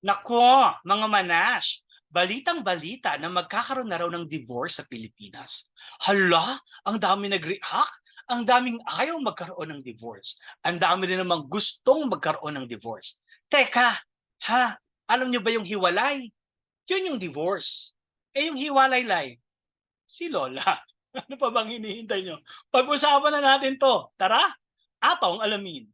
Nako, mga manash, balitang-balita na magkakaroon na raw ng divorce sa Pilipinas. Hala, ang dami nag-react, ang daming ayaw magkaroon ng divorce. Ang dami rin namang gustong magkaroon ng divorce. Teka, ha, alam niyo ba yung hiwalay? Yun yung divorce. Eh yung hiwalay-lay, si Lola. Ano pa bang hinihintay nyo? Pag-usapan na natin to. Tara, atong alamin.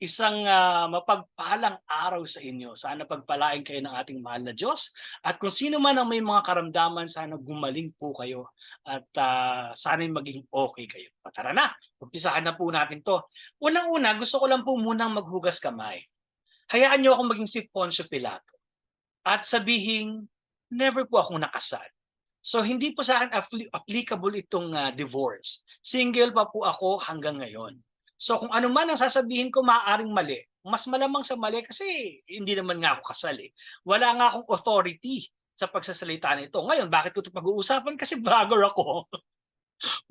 Isang ah, mapagpalang araw sa inyo. Sana pagpalain kayo ng ating mahal na Diyos. At kung sino man ang may mga karamdaman, sana gumaling po kayo. At uh, sana maging okay kayo. Tara na, umpisahan na po natin to. Unang-una, gusto ko lang po munang maghugas kamay. Hayaan niyo akong maging si Poncio Pilato. At sabihin, never po akong nakasal. So hindi po sa akin applicable itong uh, divorce. Single pa po ako hanggang ngayon. So kung ano man ang sasabihin ko maaaring mali, mas malamang sa mali kasi hindi naman nga ako kasal eh. Wala nga akong authority sa pagsasalita nito. Ngayon, bakit ko ito pag-uusapan? Kasi vlogger ako.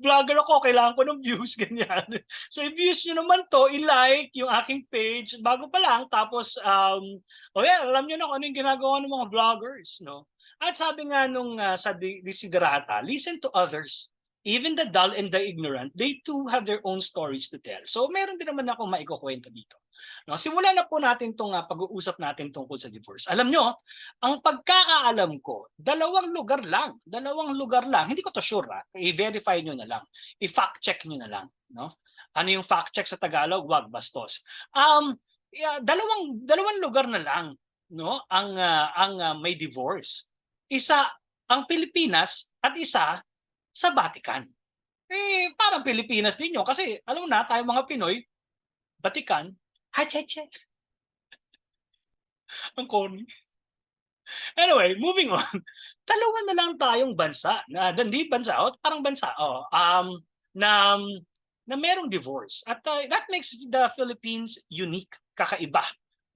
vlogger ako, kailangan ko ng views, ganyan. So i-views nyo naman to, i-like yung aking page, bago pa lang, tapos, um, oh yeah, alam nyo na kung ano yung ginagawa ng mga vloggers, no? At sabi nga nung uh, sa Desiderata, listen to others. Even the dull and the ignorant, they too have their own stories to tell. So meron din naman ako maikukwento dito. No, simulan na po natin itong uh, pag-uusap natin tungkol sa divorce. Alam nyo, ang pagkakaalam ko, dalawang lugar lang. Dalawang lugar lang. Hindi ko to sure ha. I-verify nyo na lang. I-fact check nyo na lang. No? Ano yung fact check sa Tagalog? Wag bastos. Um, yeah, dalawang dalawang lugar na lang no ang uh, ang uh, may divorce isa ang Pilipinas at isa sa Vatican. Eh, parang Pilipinas din yun. Kasi, alam na, tayo mga Pinoy, Vatican, hacheche. ang corny. Anyway, moving on. Dalawa na lang tayong bansa, na hindi bansa, oh, parang bansa, oh, um, na, na merong divorce. At uh, that makes the Philippines unique, kakaiba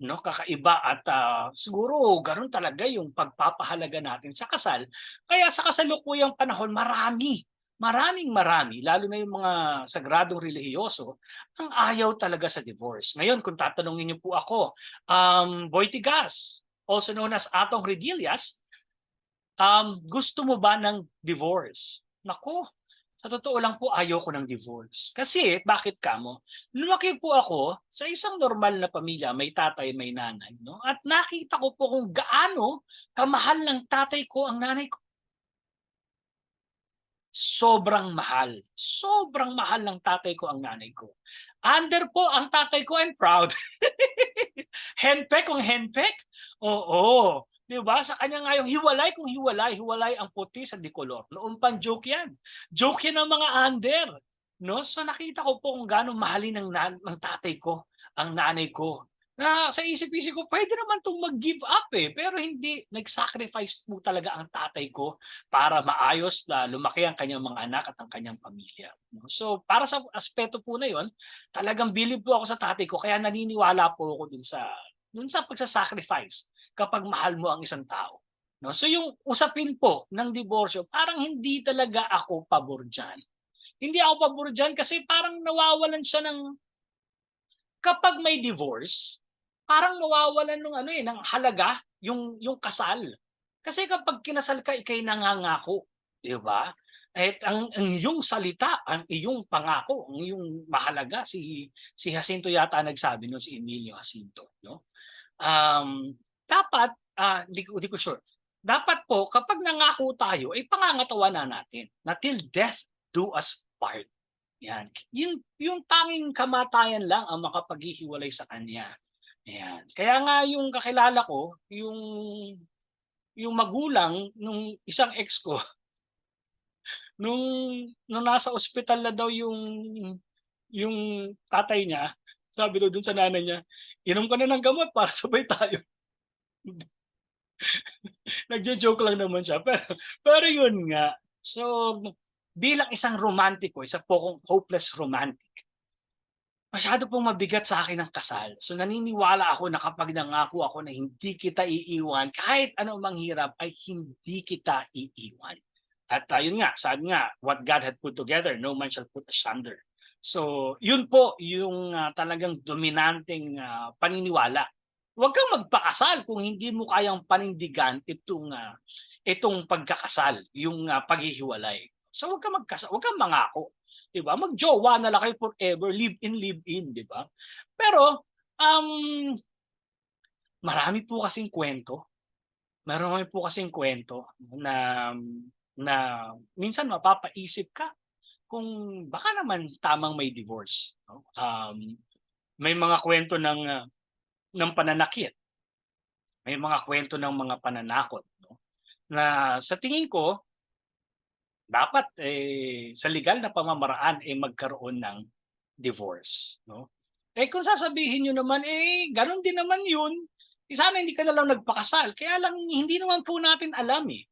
no kakaiba at uh, siguro ganoon talaga yung pagpapahalaga natin sa kasal. Kaya sa kasalukuyang panahon marami maraming marami lalo na yung mga sagradong relihiyoso ang ayaw talaga sa divorce. Ngayon kung tatanungin niyo po ako um Boitigas also known as Atong Redillas um gusto mo ba ng divorce? Nako sa totoo lang po, ayaw ko ng divorce. Kasi, bakit kamo? Lumaki po ako sa isang normal na pamilya, may tatay, may nanay. No? At nakita ko po kung gaano kamahal ng tatay ko ang nanay ko. Sobrang mahal. Sobrang mahal ng tatay ko ang nanay ko. Under po ang tatay ko, I'm proud. henpek kung henpek? Oo. 'Di ba? Sa kanya nga yung hiwalay kung hiwalay, hiwalay ang puti sa dikolor. Noon pang joke 'yan. Joke 'yan ng mga under. No? So nakita ko po kung gaano mahalin ng, ng tatay ko, ang nanay ko. Na sa isip-isip ko, pwede naman itong mag-give up eh. Pero hindi, nag-sacrifice po talaga ang tatay ko para maayos na lumaki ang kanyang mga anak at ang kanyang pamilya. So para sa aspeto po na yon, talagang bilib po ako sa tatay ko. Kaya naniniwala po ako dun sa, dun sa pagsasacrifice kapag mahal mo ang isang tao. No? So yung usapin po ng diborsyo, parang hindi talaga ako pabor dyan. Hindi ako pabor dyan kasi parang nawawalan siya ng kapag may divorce, parang nawawalan ng ano eh, ng halaga yung yung kasal. Kasi kapag kinasal ka, ikay nangangako, 'di ba? At ang, ang iyong salita, ang iyong pangako, ang iyong mahalaga si si Jacinto yata nagsabi no si Emilio Jacinto, no? Um, dapat, ah, hindi hindi ko sure. Dapat po, kapag nangako tayo, ay pangangatawan na natin na till death do us part. Yan. Yung, yung tanging kamatayan lang ang makapaghihiwalay sa kanya. Yan. Kaya nga yung kakilala ko, yung yung magulang nung isang ex ko, nung, nung nasa ospital na daw yung yung tatay niya, sabi daw dun sa nanay niya, inom ka na ng gamot para sabay tayo. Nagjo-joke lang naman siya. Pero, pero yun nga. So, bilang isang romantiko, isa po kong hopeless romantic, masyado pong mabigat sa akin ang kasal. So naniniwala ako na kapag nangako ako na hindi kita iiwan, kahit ano mang hirap, ay hindi kita iiwan. At uh, yun nga, sabi nga, what God had put together, no man shall put asunder. So, yun po yung ah, talagang dominanteng ah, paniniwala. Huwag kang magpakasal kung hindi mo kayang panindigan itong ah, itong pagkakasal, yung ah, paghihiwalay. So, huwag kang magkasal, huwag kang mangako. 'Di ba? Magjowa na lang kayo forever, live in, live in, 'di ba? Pero um marami po kasing kwento. Marami po kasing kwento na na minsan mapapaisip ka kung baka naman tamang may divorce, no? Um, may mga kwento ng ah, ng pananakit. May mga kwento ng mga pananakot, no? Na sa tingin ko dapat eh sa legal na pamamaraan eh magkaroon ng divorce, no? Eh kung sasabihin niyo naman eh gano'n din naman 'yun, eh, sana hindi ka na lang nagpakasal. Kaya lang hindi naman po natin alam eh.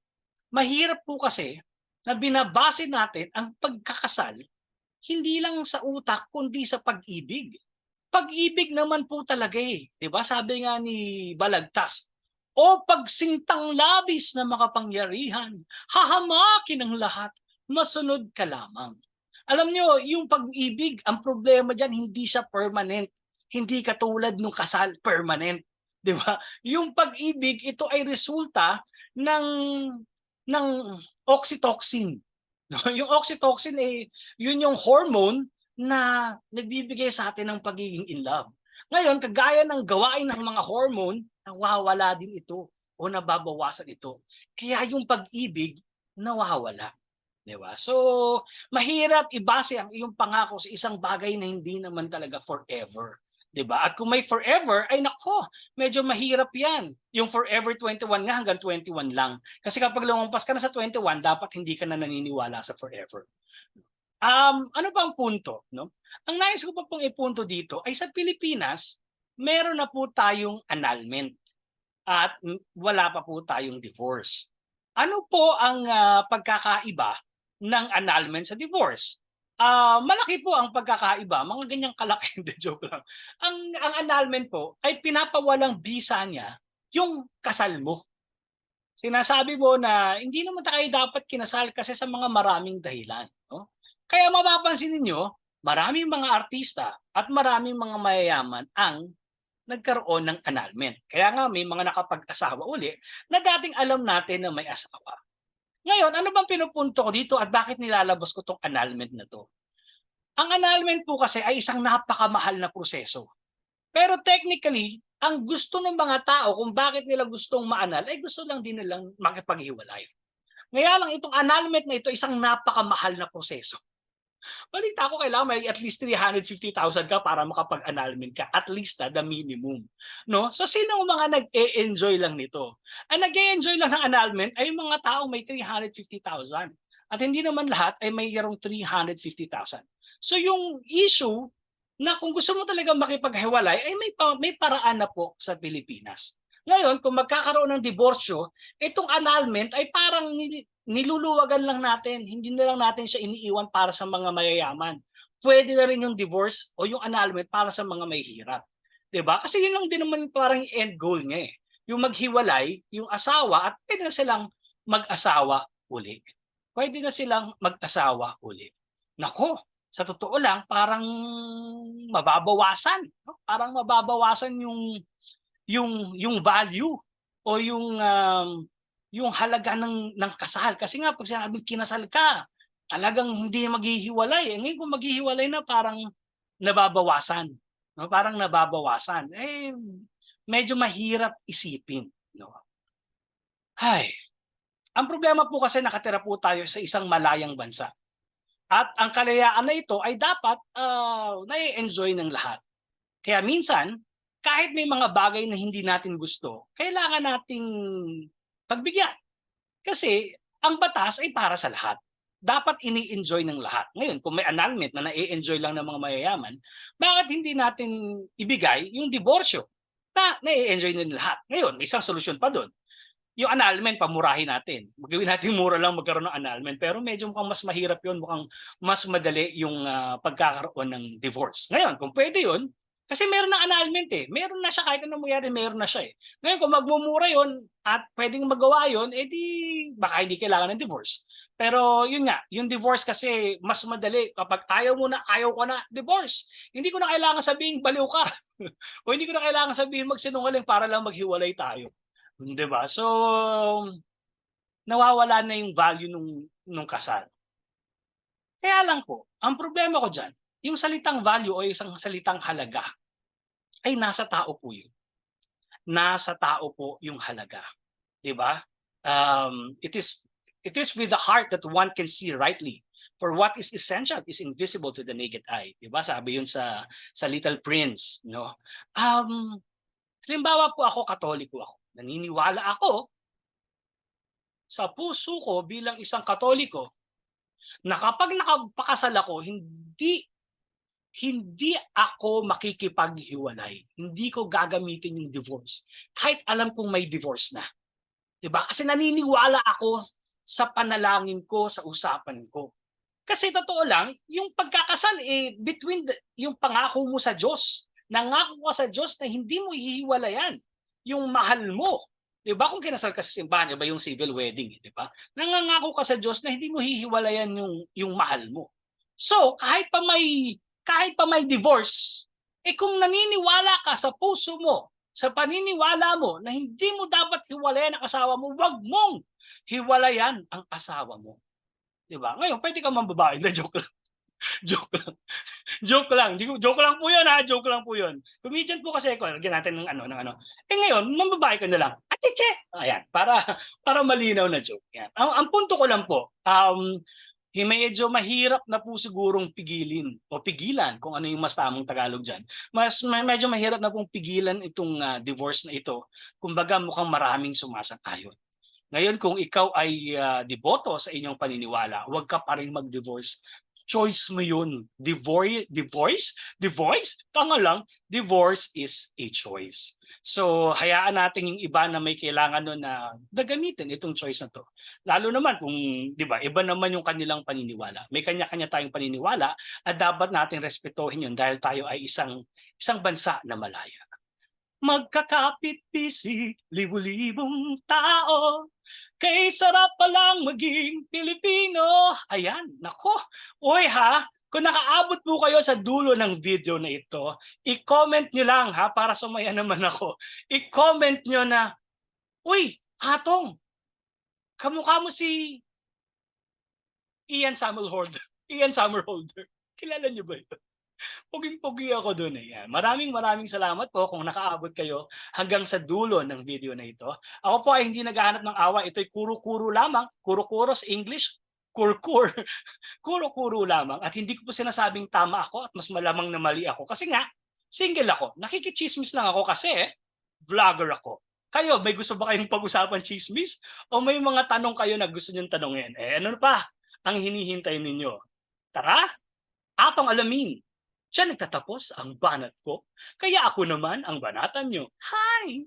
Mahirap po kasi na binabase natin ang pagkakasal hindi lang sa utak kundi sa pag-ibig. Pag-ibig naman po talaga eh. 'Di ba? Sabi nga ni Balagtas, o pagsintang labis na makapangyarihan, hahamakin ang lahat, masunod ka lamang. Alam nyo, yung pag-ibig, ang problema dyan, hindi siya permanent. Hindi katulad ng kasal, permanent. Di ba? Yung pag-ibig, ito ay resulta ng, ng oxytocin. Yung oxytocin, eh, yun yung hormone na nagbibigay sa atin ng pagiging in love. Ngayon, kagaya ng gawain ng mga hormone, nawawala din ito o nababawasan ito. Kaya yung pag-ibig, nawawala. Di ba? So, mahirap ibase ang iyong pangako sa isang bagay na hindi naman talaga forever. 'Di ba? At kung may forever, ay nako, medyo mahirap 'yan. Yung forever 21 nga hanggang 21 lang. Kasi kapag lumampas ka na sa 21, dapat hindi ka na naniniwala sa forever. Um, ano pa ang punto, no? Ang nais ko pa pong ipunto dito ay sa Pilipinas, meron na po tayong annulment at wala pa po tayong divorce. Ano po ang uh, pagkakaiba ng annulment sa divorce? Ah, malaki po ang pagkakaiba, mga ganyang kalaki, hindi joke lang. Ang ang annulment po ay pinapawalang bisa niya yung kasal mo. Sinasabi mo na hindi naman tayo dapat kinasal kasi sa mga maraming dahilan, no? Kaya mapapansin ninyo, maraming mga artista at maraming mga mayayaman ang nagkaroon ng annulment. Kaya nga may mga nakapag-asawa uli na dating alam natin na may asawa. Ngayon, ano bang pinupunto ko dito at bakit nilalabas ko tong annulment na to? Ang annulment po kasi ay isang napakamahal na proseso. Pero technically, ang gusto ng mga tao kung bakit nila gustong maanal ay gusto lang din nilang makipaghiwalay. Ngayon lang itong annulment na ito isang napakamahal na proseso. Balita ko kailangan may at least 350,000 ka para makapag-annulment ka. At least na the minimum. No? So sino ang mga nag-e-enjoy lang nito? Ang nag-e-enjoy lang ng annulment ay mga taong may 350,000. At hindi naman lahat ay mayroong 350,000. So yung issue na kung gusto mo talaga makipaghiwalay ay may, may paraan na po sa Pilipinas. Ngayon, kung magkakaroon ng diborsyo, itong annulment ay parang niluluwagan lang natin. Hindi na lang natin siya iniiwan para sa mga mayayaman. Pwede na rin yung divorce o yung annulment para sa mga may hirap. ba? Kasi yun lang din naman parang end goal niya eh. Yung maghiwalay, yung asawa at pwede na silang mag-asawa uli. Pwede na silang mag-asawa uli. Nako, sa totoo lang parang mababawasan, no? Parang mababawasan yung yung yung value o yung um, yung halaga ng ng kasal. Kasi nga pag sinabing kinasal ka talagang hindi maghihiwalay. Eh. ngayon kung maghihiwalay na parang nababawasan. No parang nababawasan. Eh medyo mahirap isipin no? Ay ang problema po kasi nakatira po tayo sa isang malayang bansa. At ang kalayaan na ito ay dapat uh, nai-enjoy ng lahat. Kaya minsan kahit may mga bagay na hindi natin gusto, kailangan nating pagbigyan. Kasi ang batas ay para sa lahat. Dapat ini-enjoy ng lahat. Ngayon, kung may annulment na na-enjoy lang ng mga mayayaman, bakit hindi natin ibigay yung diborsyo na na-enjoy ng lahat? Ngayon, may isang solusyon pa doon. Yung annulment, pamurahin natin. Magawin natin mura lang magkaroon ng annulment. Pero medyo mukhang mas mahirap yun. Mukhang mas madali yung uh, pagkakaroon ng divorce. Ngayon, kung pwede yun, kasi meron na annulment eh. Meron na siya kahit anong mangyari, meron na siya eh. Ngayon kung magmumura yon at pwedeng magawa yon, edi baka hindi kailangan ng divorce. Pero yun nga, yung divorce kasi mas madali kapag ayaw mo na, ayaw ko na, divorce. Hindi ko na kailangan sabihin baliw ka. o hindi ko na kailangan sabihin magsinungaling para lang maghiwalay tayo. 'Di ba? So nawawala na yung value nung nung kasal. Kaya lang po, ang problema ko diyan, yung salitang value o isang salitang halaga ay nasa tao po yun. Nasa tao po yung halaga. 'Di ba? Um, it is it is with the heart that one can see rightly. For what is essential is invisible to the naked eye. 'Di ba? Sabi yun sa sa Little Prince, no? Um, halimbawa po ako katoliko ako. Naniniwala ako sa puso ko bilang isang katoliko na kapag nakapakasal ako, hindi hindi ako makikipaghiwalay. Hindi ko gagamitin yung divorce. Kahit alam kong may divorce na. 'Di ba? Kasi naniniwala ako sa panalangin ko, sa usapan ko. Kasi totoo lang, yung pagkakasal eh between the, yung pangako mo sa Diyos. Nangako ka sa Diyos na hindi mo hihiwalayan yung mahal mo. 'Di ba? Kung kinasal ka sa simbahan, iba yung civil wedding, eh, 'di ba? Nangangako ka sa Diyos na hindi mo hihiwalayan yung yung mahal mo. So, kahit pa may kahit pa may divorce, eh kung naniniwala ka sa puso mo, sa paniniwala mo na hindi mo dapat hiwalayan ang asawa mo, wag mong hiwalayan ang asawa mo. 'Di ba? Ngayon, pwede ka man babae, na joke lang. joke lang. joke lang. Joke lang po 'yun ha, joke lang po 'yun. Comedian po kasi ako, lagyan natin ng ano, ng ano. Eh ngayon, mambabae ka na lang. Acheche! Ayan, para para malinaw na joke. Yan. Ang, ang punto ko lang po, um, medyo mahirap na po sigurong pigilin o pigilan kung ano yung mas tamang Tagalog dyan. Mas me- medyo mahirap na pong pigilan itong ah, divorce na ito. Kumbaga mukhang maraming sumasang-ayon. Ngayon kung ikaw ay ah, deboto sa inyong paniniwala, huwag ka pa rin mag-divorce. Choice mo yun. Divorce, divorce, divorce, tanga lang, divorce is a choice. So, hayaan natin yung iba na may kailangan nun na gagamitin itong choice na to. Lalo naman kung, di ba, iba naman yung kanilang paniniwala. May kanya-kanya tayong paniniwala at dapat natin respetuhin yun dahil tayo ay isang isang bansa na malaya. Magkakapit-bisig, libu-libong tao, kay sarap palang maging Pilipino. Ayan, nako. Uy ha, kung nakaabot po kayo sa dulo ng video na ito, i-comment nyo lang ha, para sumaya naman ako. I-comment nyo na, Uy, Atong, kamukha mo si Ian Sammelholder. Ian Sammerholder. Kilala niyo ba ito? Puging-pugi ako doon eh. Yan. Maraming maraming salamat po kung nakaabot kayo hanggang sa dulo ng video na ito. Ako po ay hindi naghahanap ng awa. Ito'y kuro-kuro lamang. Kuro-kuro sa English, kur-kur. Kuro-kuro lamang. At hindi ko po sinasabing tama ako at mas malamang na mali ako. Kasi nga, single ako. Nakikichismis lang ako kasi vlogger ako. Kayo, may gusto ba kayong pag-usapan chismis? O may mga tanong kayo na gusto nyong tanongin? Eh ano pa ang hinihintay ninyo? Tara, atong alamin. Diyan nagtatapos ang banat ko, kaya ako naman ang banatan nyo. Hi!